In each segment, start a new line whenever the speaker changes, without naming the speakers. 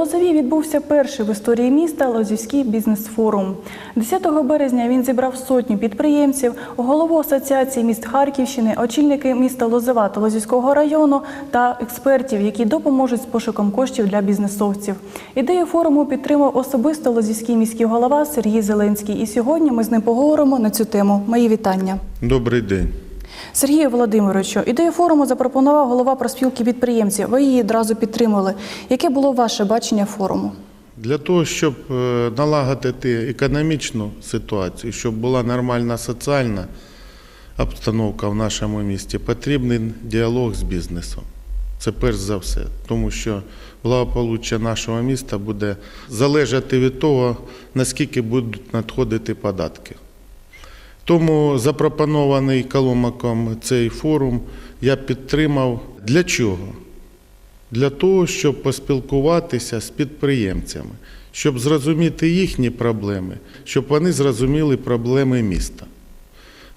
Лозові відбувся перший в історії міста Лозівський бізнес-форум. 10 березня він зібрав сотню підприємців, голову асоціації міст Харківщини, очільники міста Лозова та Лозівського району та експертів, які допоможуть з пошуком коштів для бізнесовців. Ідею форуму підтримав особисто Лозівський міський голова Сергій Зеленський. І сьогодні ми з ним поговоримо на цю тему. Мої вітання.
Добрий день.
Сергію Володимировичу, ідею форуму запропонував голова проспілки підприємців. Ви її одразу підтримали. Яке було ваше бачення форуму?
Для того, щоб е, налагодити економічну ситуацію, щоб була нормальна соціальна обстановка в нашому місті, потрібен діалог з бізнесом. Це перш за все, тому що благополуччя нашого міста буде залежати від того, наскільки будуть надходити податки. Тому запропонований Коломаком цей форум я підтримав. Для чого? Для того, щоб поспілкуватися з підприємцями, щоб зрозуміти їхні проблеми, щоб вони зрозуміли проблеми міста.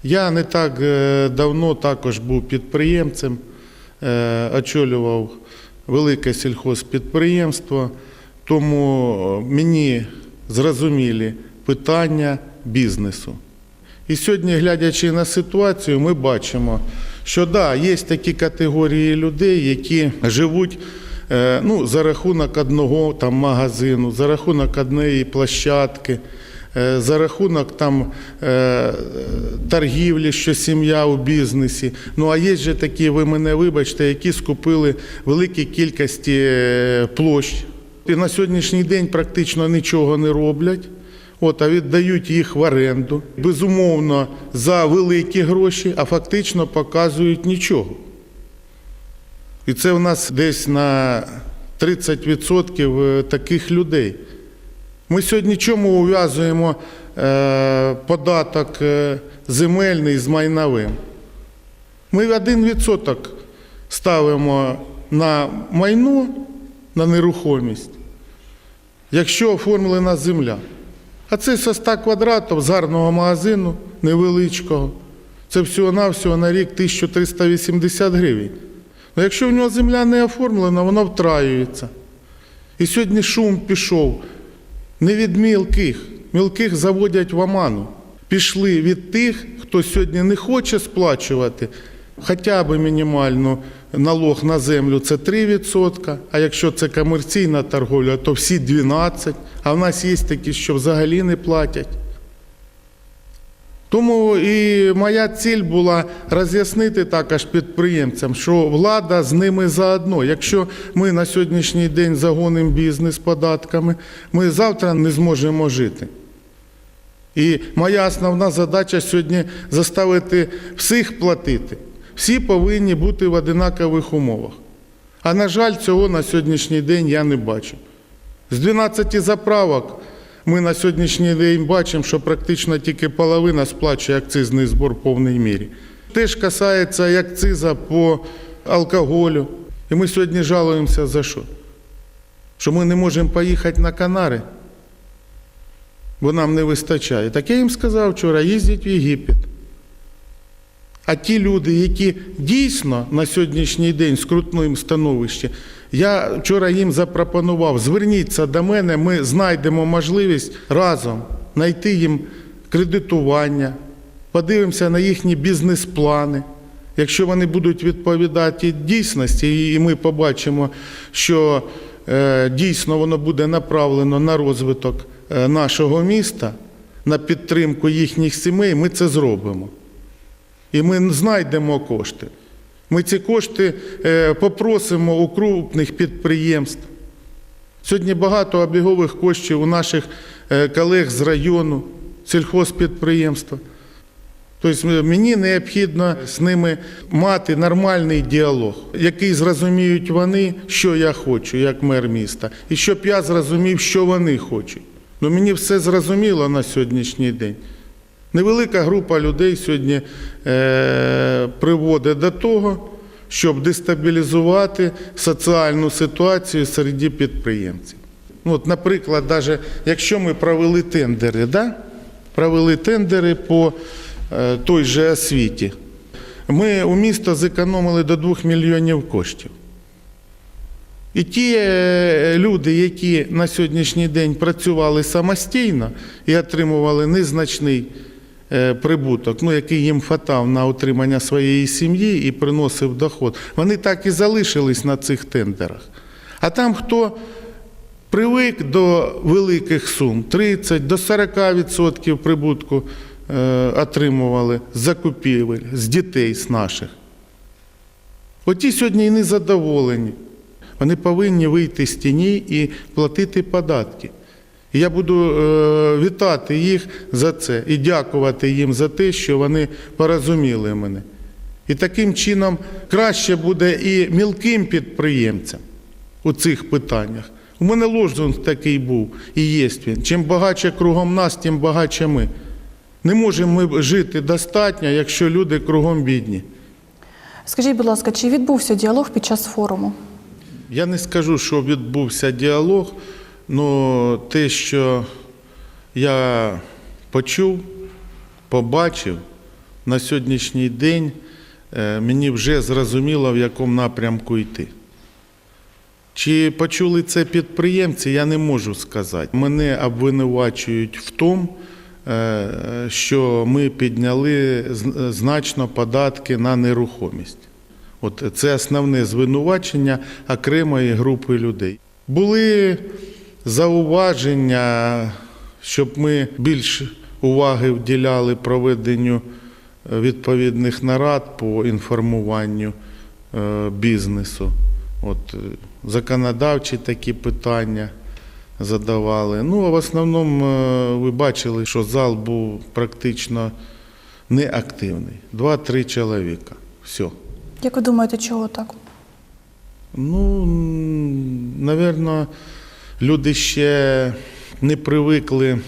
Я не так е, давно також був підприємцем, е, очолював велике сільхозпідприємство, тому мені зрозумілі питання бізнесу. І сьогодні, глядячи на ситуацію, ми бачимо, що да, є такі категорії людей, які живуть е, ну, за рахунок одного там, магазину, за рахунок однієї площадки, е, за рахунок там, е, торгівлі, що сім'я у бізнесі. Ну а є же такі, ви мене вибачте, які скупили великі кількості площ. І на сьогоднішній день практично нічого не роблять. От, а віддають їх в оренду. Безумовно, за великі гроші, а фактично показують нічого. І це в нас десь на 30% таких людей. Ми сьогодні чому ув'язуємо е, податок е, земельний з майновим? Ми 1% ставимо на майно, на нерухомість, якщо оформлена земля. А це со 100 квадратів з гарного магазину невеличкого. Це всього-навсього на рік 1380 гривень. Ну, якщо в нього земля не оформлена, вона втраюється. І сьогодні шум пішов не від мілких. Мілких заводять в оману. Пішли від тих, хто сьогодні не хоче сплачувати хоча б мінімальну налог на землю це 3%, а якщо це комерційна торговля, то всі 12%, а в нас є такі, що взагалі не платять. Тому і моя ціль була роз'яснити також підприємцям, що влада з ними заодно. Якщо ми на сьогоднішній день загонимо бізнес податками, ми завтра не зможемо жити. І моя основна задача сьогодні заставити всіх платити. Всі повинні бути в одинакових умовах. А на жаль, цього на сьогоднішній день я не бачу. З 12 заправок ми на сьогоднішній день бачимо, що практично тільки половина сплачує акцизний збор в повній мірі. Теж касається і акциза по алкоголю. І ми сьогодні жалуємося за що? Що ми не можемо поїхати на Канари, бо нам не вистачає. Так я їм сказав вчора, їздіть в Єгипет. А ті люди, які дійсно на сьогоднішній день в становищі, я вчора їм запропонував, зверніться до мене, ми знайдемо можливість разом знайти їм кредитування, подивимося на їхні бізнес-плани. Якщо вони будуть відповідати дійсності, і ми побачимо, що е, дійсно воно буде направлено на розвиток е, нашого міста, на підтримку їхніх сімей, ми це зробимо. І ми знайдемо кошти. Ми ці кошти е, попросимо у крупних підприємств. Сьогодні багато обігових коштів у наших е, колег з району, сільхозпідприємства. Тобто мені необхідно з ними мати нормальний діалог, який зрозуміють вони, що я хочу, як мер міста, і щоб я зрозумів, що вони хочуть. Ну мені все зрозуміло на сьогоднішній день. Невелика група людей сьогодні е, приводить до того, щоб дестабілізувати соціальну ситуацію серед підприємців. Ну, от, наприклад, навіть якщо ми провели тендери, да? провели тендери по е, той же освіті, ми у місто зекономили до 2 мільйонів коштів. І ті е, люди, які на сьогоднішній день працювали самостійно і отримували незначний прибуток, ну, який їм хватав на утримання своєї сім'ї і приносив доход, вони так і залишились на цих тендерах. А там хто привик до великих сум, 30 до 40% прибутку е, отримували з закупівель, з дітей з наших. Оті сьогодні і незадоволені. Вони повинні вийти з тіні і платити податки. І я буду е, вітати їх за це і дякувати їм за те, що вони порозуміли мене. І таким чином краще буде і мілким підприємцям у цих питаннях. У мене лозунг такий був і є він. Чим багатше кругом нас, тим багатше ми. Не можемо ми жити достатньо, якщо люди кругом бідні.
Скажіть, будь ласка, чи відбувся діалог під час форуму?
Я не скажу, що відбувся діалог, але те, що я почув, побачив на сьогоднішній день, е, мені вже зрозуміло, в якому напрямку йти. Чи почули це підприємці, я не можу сказати. Мене обвинувачують в тому, е, що ми підняли значно податки на нерухомість. От це основне звинувачення окремої групи людей. Були зауваження, щоб ми більш уваги вділяли проведенню е, відповідних нарад по інформуванню е, бізнесу. От, е, законодавчі такі питання задавали. Ну, а в основному ви бачили, що зал був практично неактивний. Два-три чоловіка. Все.
Як ви думаєте, чого так?
Ну, напевно, люди ще не привикли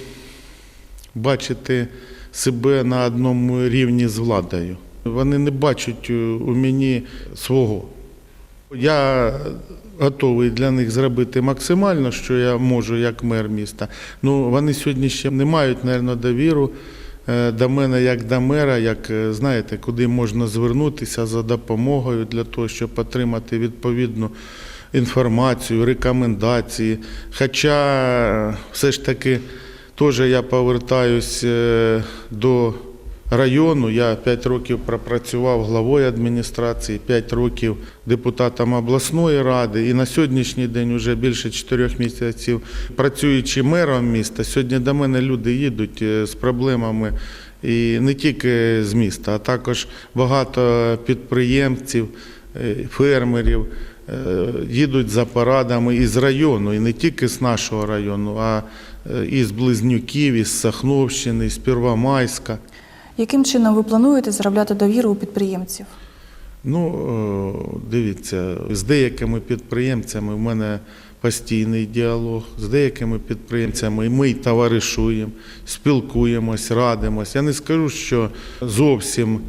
бачити себе на одному рівні з владою. Вони не бачать у мені свого. Я готовий для них зробити максимально, що я можу як мер міста. Ну, вони сьогодні ще не мають, мабуть, довіру е, до мене як до мера, як е, знаєте, куди можна звернутися за допомогою для того, щоб отримати відповідну інформацію, рекомендації. Хоча все ж таки теж я повертаюсь е, до району. Я 5 років пропрацював главою адміністрації, 5 років депутатом обласної ради. І на сьогоднішній день вже більше 4 місяців працюючи мером міста. Сьогодні до мене люди їдуть е, з проблемами. І не тільки з міста, а також багато підприємців, е, фермерів їдуть за порадами із району, і не тільки з нашого району, а е, із Близнюків, із Сахновщини, з Первомайська.
Яким чином ви плануєте заробляти довіру у підприємців?
Ну, е, дивіться, з деякими підприємцями в мене постійний діалог, з деякими підприємцями ми й товаришуємо, спілкуємось, радимось. Я не скажу, що зовсім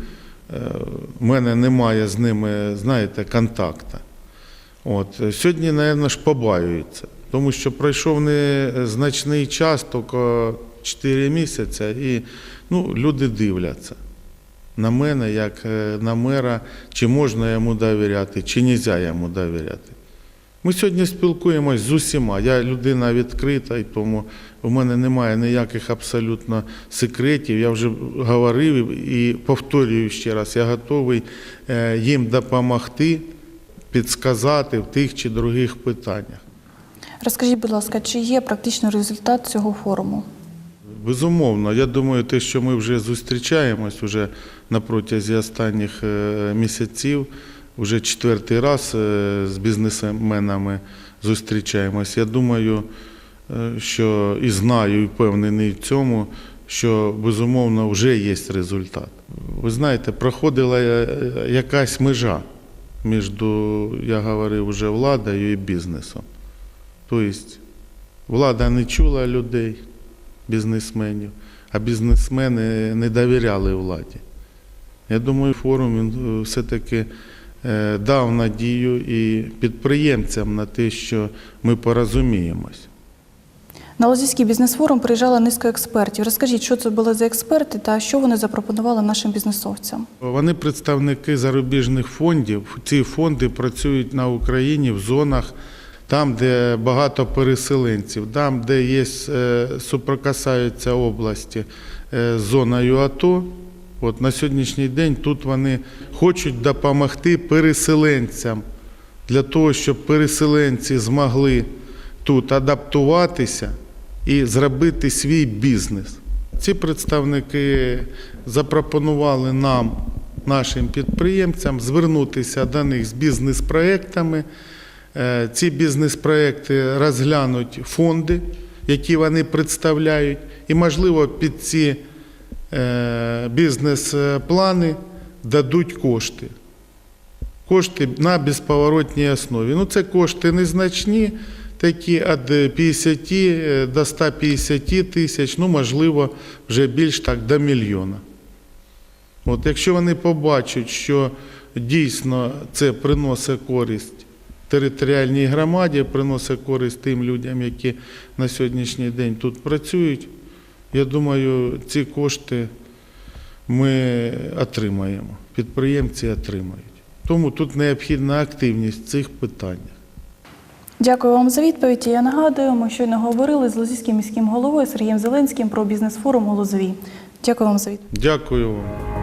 е, в мене немає з ними, знаєте, контакту. От. Сьогодні, мабуть, ж побаюються, тому що пройшов незначний час, тільки 4 місяці, і ну, люди дивляться на мене, як е, на мера, чи можна йому довіряти, чи не можна йому довіряти. Ми сьогодні спілкуємось з усіма. Я людина відкрита, і тому у мене немає ніяких абсолютно секретів. Я вже говорив і повторюю ще раз, я готовий е, їм допомогти, підсказати в тих чи других питаннях.
Розкажіть, будь ласка, чи є практичний результат цього форуму?
Безумовно, я думаю, те, що ми вже зустрічаємось вже на протязі останніх е, місяців, вже четвертий раз е, з бізнесменами зустрічаємось. Я думаю, е, що і знаю, і впевнений в цьому, що безумовно вже є результат. Ви знаєте, проходила якась межа між, я говорив, вже владою і бізнесом. Тобто влада не чула людей бізнесменів, а бізнесмени не довіряли владі. Я думаю, форум він е, все-таки е, дав надію і підприємцям на те, що ми порозуміємось.
На Лозівський бізнес-форум приїжджала низка експертів. Розкажіть, що це були за експерти та що вони запропонували нашим бізнесовцям?
Вони представники зарубіжних фондів. Ці фонди працюють на Україні в зонах там, де багато переселенців, там, де є, е, суприкасаються області е, з зоною АТО, от на сьогоднішній день тут вони хочуть допомогти переселенцям для того, щоб переселенці змогли тут адаптуватися і зробити свій бізнес. Ці представники запропонували нам, нашим підприємцям, звернутися до них з бізнес-проектами. Е, Ці бізнес-проекти розглянуть фонди, які вони представляють, і, можливо, під ці е, бізнес-плани дадуть кошти. Кошти на безповоротній основі. Ну, це кошти незначні, такі від 50 до 150 тисяч, ну, можливо, вже більш так до мільйона. От якщо вони побачать, що дійсно це приносить користь територіальній громаді, приносить користь тим людям, які на сьогоднішній день тут працюють, я думаю, ці кошти ми отримаємо, підприємці отримають. Тому тут необхідна активність в цих питаннях.
Дякую вам за відповідь. Я нагадую, ми щойно говорили з Лозівським міським головою Сергієм Зеленським про бізнес-форум у Лозові. Дякую вам за відповідь.
Дякую вам.